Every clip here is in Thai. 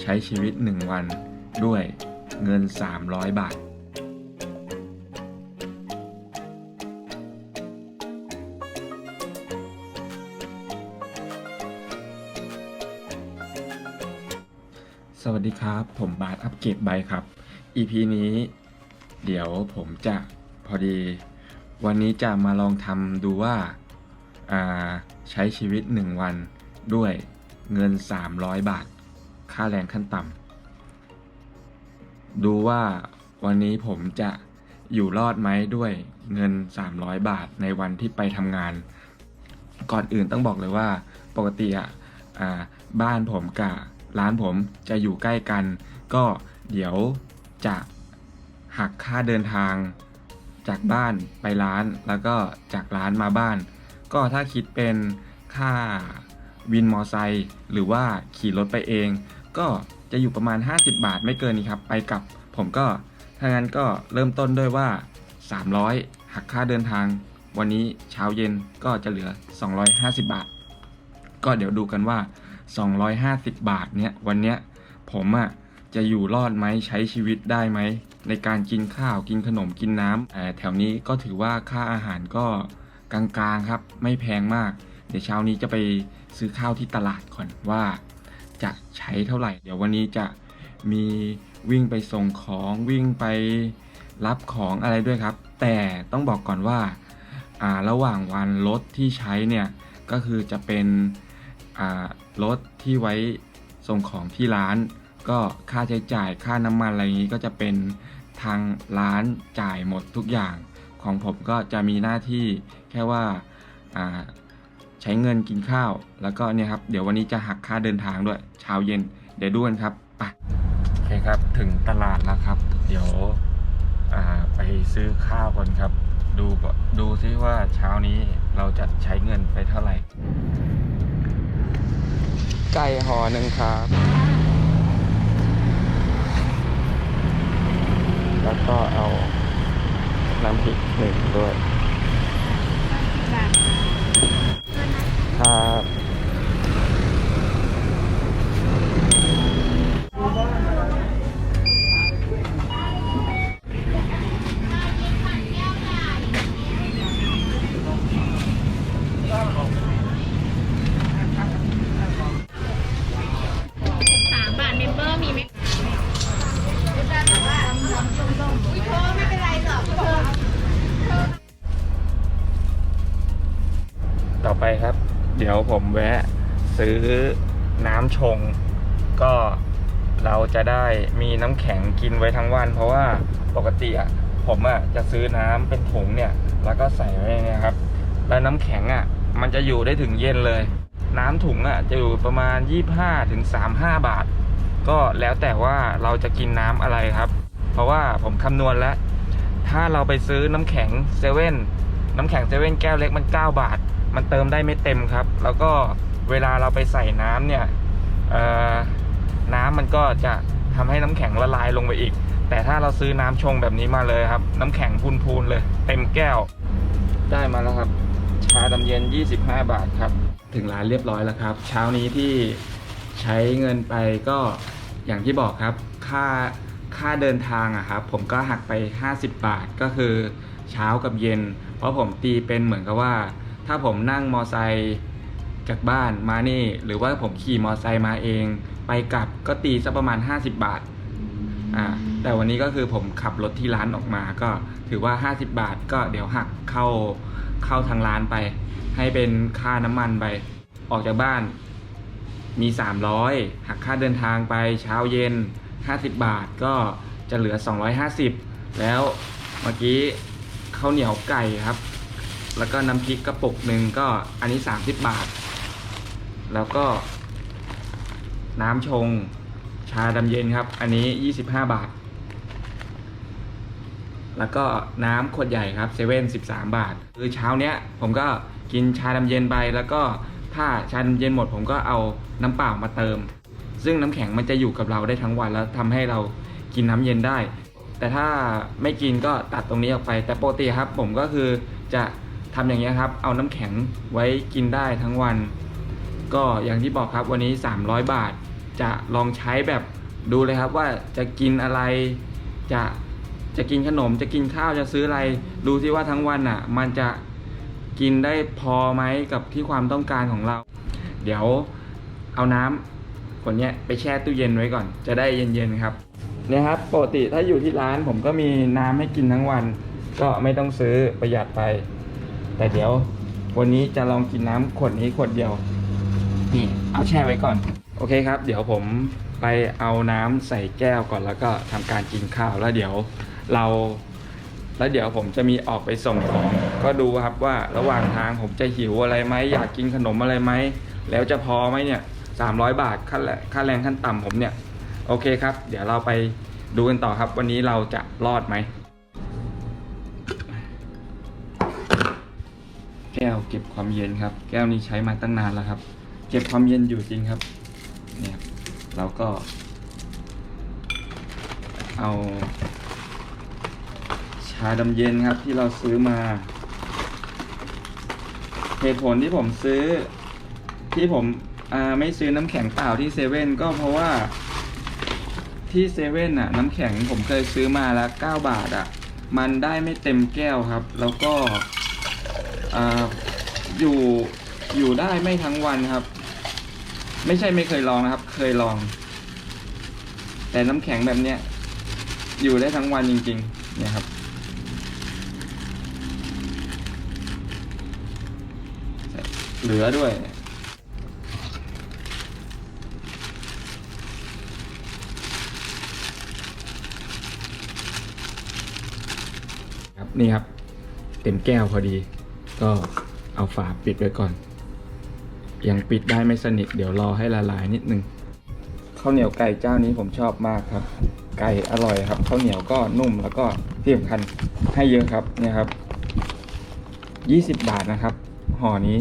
ใช้ชีวิต 1 วันด้วยเงิน 300 บาท สวัสดีครับ ผมบาสอัปเกรดไบครับ EP นี้ เดี๋ยวผมจะพอดี วันนี้จะมาลองทำดูว่าาใช้ชีวิต 1 วันด้วยเงิน 300 บาท ค่าแรงขั้นต่ำดูว่าวันนี้ผมจะอยู่รอดไหมด้วยเงิน 300 บาทในวันที่ไปทำงาน ก่อนอื่นต้องบอกเลยว่าปกติอะบ้านผมกับร้านผมจะอยู่ใกล้กัน ก็เดี๋ยวจะหักค่าเดินทางจากบ้านไปร้านแล้วก็จากร้านมาบ้าน ก็ถ้าคิดเป็นค่าวินมอไซค์หรือว่าขี่รถไปเอง ก็จะอยู่ประมาณ 50 บาทไม่เกินนี้ครับ ไปกลับผมก็ถ้างั้นก็เริ่มต้นด้วยว่า 300 หักค่าเดินทาง วันนี้เช้าเย็นก็จะเหลือ 250 บาท ก็เดี๋ยวดูกันว่า 250 บาทเนี่ยวันเนี้ยผมอะ่ะจะอยู่รอดไหมใช้ชีวิตได้ไหม ในการกินข้าวกินขนมกินน้ำแต่แถวนี้ก็ถือว่าค่าอาหารก็กลางๆครับ ไม่แพงมาก เดี๋ยวเช้านี้จะไปซื้อข้าวที่ตลาดก่อนว่า จะใช้เท่าไหร่ เดี๋ยววันนี้จะมีวิ่งไปส่งของวิ่งไปรับของอะไรด้วยครับ แต่ต้องบอกก่อนว่าระหว่างวันรถที่ใช้เนี่ยก็คือจะเป็นรถที่ไว้ส่งของที่ร้าน ก็ค่าใช้จ่ายค่าน้ำมันอะไรอย่างนี้ก็จะเป็นทางร้านจ่ายหมดทุกอย่าง ของผมก็จะมีหน้าที่แค่ว่า ใช้เงินกินข้าว แล้วก็เนี่ยครับ เดี๋ยววันนี้จะหักค่าเดินทางด้วยเช้าเย็น เดี๋ยวดูกันครับไปโอเคครับถึงตลาดแล้วครับ เดี๋ยวอ่าไปซื้อข้าวก่อนครับ ดูก่อนดูซิว่าเช้านี้เราจะใช้เงินไปเท่าไหร่ไก่ห่อหนึ่งครับ แล้วก็เอาน้ำพริกหนึ่งด้วย ครับสามบาทเมมเบอร์มีไหมอุ้ยเธอไม่เป็นไรหรอกเธอ ต่อไปครับ เดี๋ยวผมแวะซื้อน้ำชง ก็เราจะได้มีน้ำแข็งกินไว้ทั้งวัน เพราะว่าปกติอะผมอะจะซื้อน้ำเป็นถุงเนี่ย แล้วก็ใส่ไว้นี่ครับ แล้วน้ำแข็งอะ มันจะอยู่ได้ถึงเย็นเลย น้ำถุงอะจะอยู่ประมาณ 25ถึง35 บาท ก็แล้วแต่ว่าเราจะกินน้ำอะไรครับ เพราะว่าผมคำนวณแล้ว ถ้าเราไปซื้อน้ำแข็งเซเว่นน้ำแข็งเซเว่นแก้วเล็กมัน 9 บาท มันเติมได้ไม่เต็มครับ แล้วก็เวลาเราไปใส่น้ำเนี่ยน้ำมันก็จะทำให้น้ำแข็งละลายลงไปอีก แต่ถ้าเราซื้อน้ำชงแบบนี้มาเลยครับ น้ำแข็งพูนๆเลย เต็มแก้ว ได้มาแล้วครับ ชาดำเย็น 25 บาทครับ ถึงร้านเรียบร้อยแล้วครับ เช้านี้ที่ใช้เงินไปก็อย่างที่บอกครับ ค่าค่าเดินทางอะครับ ผมก็หักไป 50 บาทก็คือเช้ากับเย็น เพราะผมตีเป็นเหมือนกับว่า ถ้าผมนั่งมอไซค์จากบ้านมานี่ หรือว่าผมขี่มอไซค์มาเอง ไปกลับก็ตีสักประมาณ 50 บาทอ่าแต่วันนี้ก็คือผมขับรถที่ร้านออกมาก็ถือว่า 50 บาท ก็เดี๋ยวหักเข้าเข้าทางร้านไป ให้เป็นค่าน้ำมันไป ออกจากบ้านมี 300 หักค่าเดินทางไปเช้าเย็น 50 บาทก็จะเหลือ 250 แล้วเมื่อกี้ข้าวเหนียวไก่ครับ แล้วก็น้ำพริกกระปุกหนึ่งก็อันนี้ 30 บาท แล้วก็ น้ำชงชาดำเย็นครับ อันนี้ 25 บาท แล้วก็น้ำขวดใหญ่ครับเซเว่น13บาท คือเช้าเนี้ยผมก็กินชาดำเย็นไปแล้วก็ถ้าชาดำเย็นหมดผมก็เอาน้ำเปล่ามาเติม ซึ่งน้ำแข็งมันจะอยู่กับเราได้ทั้งวันแล้วทำให้เรากินน้ำเย็นได้ แต่ถ้าไม่กินก็ตัดตรงนี้ออกไป แต่ปกติครับผมก็คือจะ ทำอย่างนี้ยครับ เอาน้ำแข็งไว้กินได้ทั้งวัน ก็อย่างที่บอกครับวันนี้ 300 บาท จะลองใช้แบบดูเลยครับว่าจะกินอะไร จะจะกินขนม จะกินข้าวจะซื้ออะไร ดูที่ว่าทั้งวันอะ มันจะกินได้พอไหมกับที่ความต้องการของเรา เดี๋ยวเอาน้ำขวดเนี้ยไปแช่ตู้เย็นไว้ก่อน จะได้เย็นๆครับเนี่ยครับ ปกติถ้าอยู่ที่ร้านผมก็มีน้ำให้กินทั้งวัน ก็ไม่ต้องซื้อประหยัดไป แต่เดี๋ยววันนี้จะลองกินน้ำขวดนี้ขวดเดียว นี่เอาแช่ไว้ก่อน โอเคครับ เดี๋ยวผมไปเอาน้ำใส่แก้วก่อนแล้วก็ทำการกินข้าวแล้วเดี๋ยวเรา แล้วเดี๋ยวผมจะมีออกไปส่งของ ก็ดูครับว่าระหว่างทางผมจะหิวอะไรไหมอยากกินขนมอะไรไหมแล้วจะพอไหมเนี่ยสามร้อยบาทค่าแรงค่าแรงขั้นต่ำผมเนี่ย โอเคครับ เดี๋ยวเราไปดูกันต่อครับ วันนี้เราจะรอดไหม แก้วเก็บความเย็นครับ แก้วนี้ใช้มาตั้งนานแล้วครับ เก็บความเย็นอยู่จริงครับ เนี่ยเราก็ เอา ชาดำเย็นครับที่เราซื้อมาเหตุผลที่ผมซื้อที่ผมอ่าไม่ซื้อน้ำแข็งเปล่าที่เซเว่นก็เพราะว่าที่เซเว่นอะ น้ำแข็งผมเคยซื้อมาแล้วเก้าบาทอะ มันได้ไม่เต็มแก้วครับ แล้วก็ ออยู่อยู่ได้ไม่ทั้งวันครับ ไม่ใช่ไม่เคยลองนะครับ เคยลอง แต่น้ำแข็งแบบเนี้ยอยู่ได้ทั้งวันจริงๆเนี่ยครับ เหลือด้วยครับนี่ครับ เต็มแก้วพอดี ก็เอาฝาปิดไว้ก่อน ยังปิดได้ไม่สนิท เดี๋ยวรอให้ละลายนิดนึงข้าวเหนียวไก่เจ้านี้ผมชอบมากครับ ไก่อร่อยครับข้าวเหนียวก็นุ่มแล้วก็ที่สำคัญให้เยอะครับเนี่ยครับยี่สิบบาทนะครับห่อนี้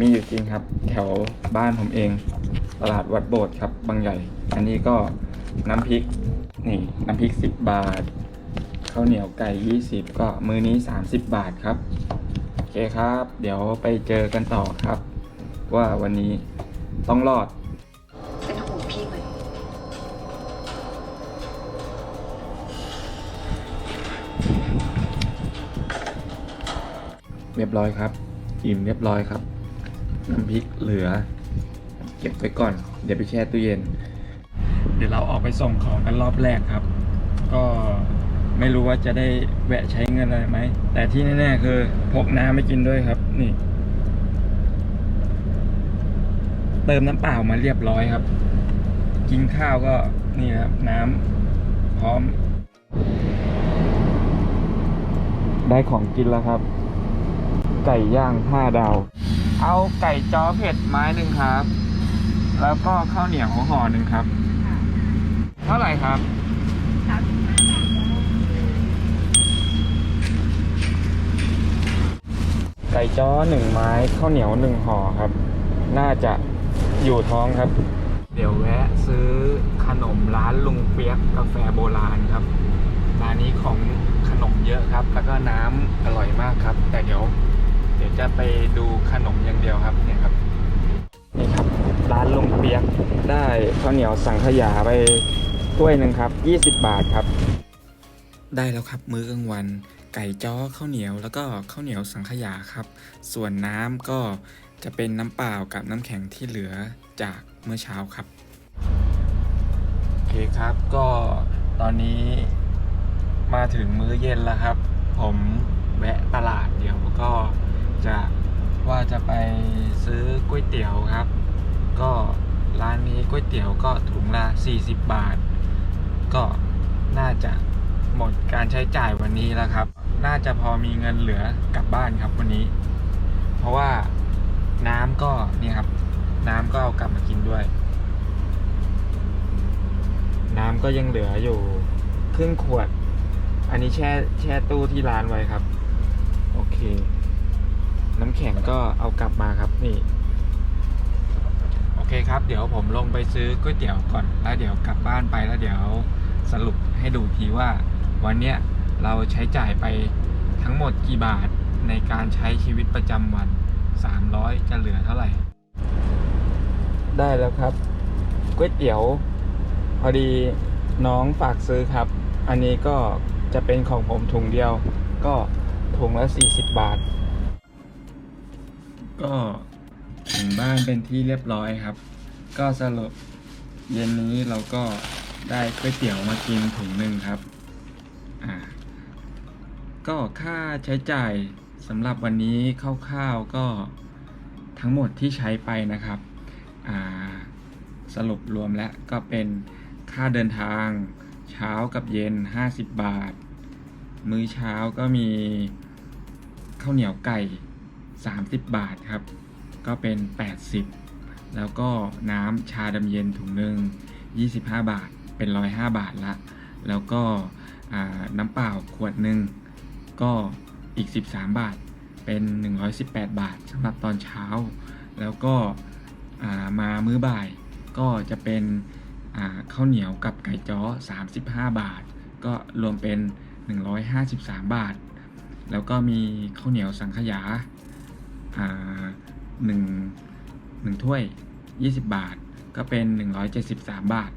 มีอยู่จริงครับ แถวบ้านผมเอง ตลาดวัดโบสถ์ครับบางใหญ่ อันนี้ก็น้ำพริกนี่น้ำพริกสิบบาท ข้าวเหนียวไก่ยี่สิบก็มือนี้สามสิบบาทครับ โอเคครับ เดี๋ยวไปเจอกันต่อครับ ว่าวันนี้ต้องรอด เป็นห่วงพี่ไหมเรียบร้อยครับ อิ่มเรียบร้อยครับ น้ำพริกเหลือ เก็บไว้ก่อน เดี๋ยวไปแช่ตู้เย็น เดี๋ยวเราออกไปส่งของกันรอบแรกครับ ก็ ไม่รู้ว่าจะได้แวะใช้เงินอะไรไหม แต่ที่แน่ๆคือพกน้ำไม่กินด้วยครับ นี่ เติมน้ำเปล่ามาเรียบร้อยครับ กินข้าวก็นี่ครับ น้ำพร้อม ได้ของกินแล้วครับ ไก่ย่างห้าดาว เอาไก่จ้อเผ็ดไม้หนึ่งครับ แล้วก็ข้าวเหนียวห่อหนึ่งครับ เท่าไหร่ครับ ครับ ไก่จ้อหนึ่งไม้ข้าวเหนียวหนึ่งห่อครับ น่าจะอยู่ท้องครับ เดี๋ยวแวะซื้อขนมร้านลุงเปียกกาแฟโบราณครับร้านนี้ของขนมเยอะครับ แล้วก็น้ำอร่อยมากครับ แต่เดี๋ยว เดี๋ยวจะไปดูขนมอย่างเดียวครับเนี่ยครับนี่ครับร้านลุงเปียกได้ข้าวเหนียวสังขยาไปถ้วยหนึ่งครับ 20 บาทครับ ได้แล้วครับมื้อกลางวัน ไก่จ้อข้าวเหนียวแล้วก็ข้าวเหนียวสังขยาครับ ส่วนน้ำก็จะเป็นน้ำเปล่ากับน้ำแข็งที่เหลือจากเมื่อเช้าครับโอเคครับก็ตอนนี้มาถึงมื้อเย็นแล้วครับ ผมแวะตลาดเดี๋ยวก็จะว่าจะไปซื้อก๋วยเตี๋ยวครับ ก็ร้านนี้ก๋วยเตี๋ยวก็ถุงละ40 บาท ก็น่าจะ หมดการใช้จ่ายวันนี้แล้วครับ น่าจะพอมีเงินเหลือกลับบ้านครับวันนี้ เพราะว่าน้ำก็เนี่ยครับ น้ำก็เอากลับมากินด้วย น้ำก็ยังเหลืออยู่ครึ่งขวด อันนี้แช่แช่ตู้ที่ร้านไว้ครับ โอเค น้ำแข็งก็เอากลับมาครับนี่ โอเคครับ เดี๋ยวผมลงไปซื้อก๋วยเตี๋ยวก่อน แล้วเดี๋ยวกลับบ้านไปแล้วเดี๋ยวสรุปให้ดูทีว่า วันเนี้ยเราใช้จ่ายไปทั้งหมดกี่บาทในการใช้ชีวิตประจำวัน 300 จะเหลือเท่าไหร่ ได้แล้วครับก๋วยเตี๋ยว พอดีน้องฝากซื้อครับ อันนี้ก็จะเป็นของผมถุงเดียว ก็ถุงละ 40 บาท ก็ถึงบ้านเป็นที่เรียบร้อยครับ ก็สรุปเย็นนี้เราก็ได้ก๋วยเตี๋ยวมากินถุงหนึ่งครับ อ่าก็ค่าใช้จ่ายสำหรับวันนี้คร่าวๆก็ทั้งหมดที่ใช้ไปนะครับสรุปรวมแล้วก็เป็นค่าเดินทาง เช้ากับเย็น 50 บาท มื้อเช้าก็มีข้าวเหนียวไก่ 30 บาทครับ ก็เป็น 80 แล้วก็น้ำชาดำเย็นถุงหนึ่ง25 บาทเป็น 105 บาทละ แล้วก็ น้ำเปล่าขวดหนึ่งก็อีก 13 บาทเป็น 118 บาทสำหรับตอนเช้า แล้วก็มามื้อบ่ายก็จะเป็นข้าวเหนียวกับไก่จ้อ 35 บาท ก็รวมเป็น 153 บาท แล้วก็มีข้าวเหนียวสังขยาาหนึ่งหนึ่งถ้วย 20 บาท ก็เป็น 173 บาท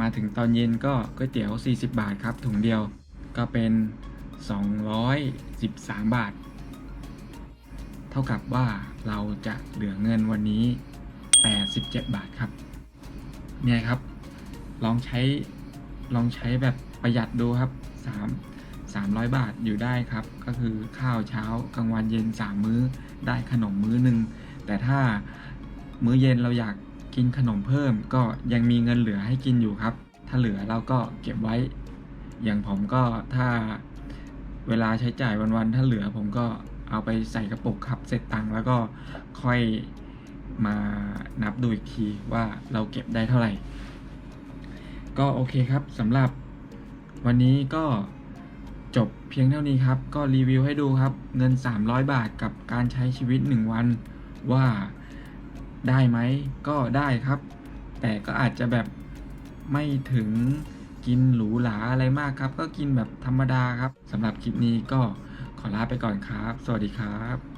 มาถึงตอนเย็นก็ก๋วยเตี๋ยว 40 บาทครับถุงเดียวก็เป็น 213 บาท เท่ากับว่าเราจะเหลือเงินวันนี้ 87 บาทครับ เนี่ยครับ ลองใช้ลองใช้แบบประหยัดดูครับ 3 300 บาทอยู่ได้ครับ ก็คือข้าวเช้ากลางวันเย็น 3 มื้อได้ขนมมื้อหนึ่งแต่ถ้ามื้อเย็นเราอยาก กินขนมเพิ่มก็ยังมีเงินเหลือให้กินอยู่ครับ ถ้าเหลือเราก็เก็บไว้ อย่างผมก็ถ้าเวลาใช้จ่ายวันๆถ้าเหลือผมก็เอาไปใส่กระปุกครับเสร็จตังค์แล้วก็ค่อยมานับดูอีกทีว่าเราเก็บได้เท่าไหร่ ก็โอเคครับสำหรับวันนี้ก็จบเพียงเท่านี้ครับ ก็รีวิวให้ดูครับเงิน 300 บาทกับการใช้ชีวิต 1 วันว่า ได้ไหมก็ได้ครับ แต่ก็อาจจะแบบไม่ถึงกินหรูหราอะไรมากครับ ก็กินแบบธรรมดาครับสำหรับคลิปนี้ก็ขอลาไปก่อนครับ สวัสดีครับ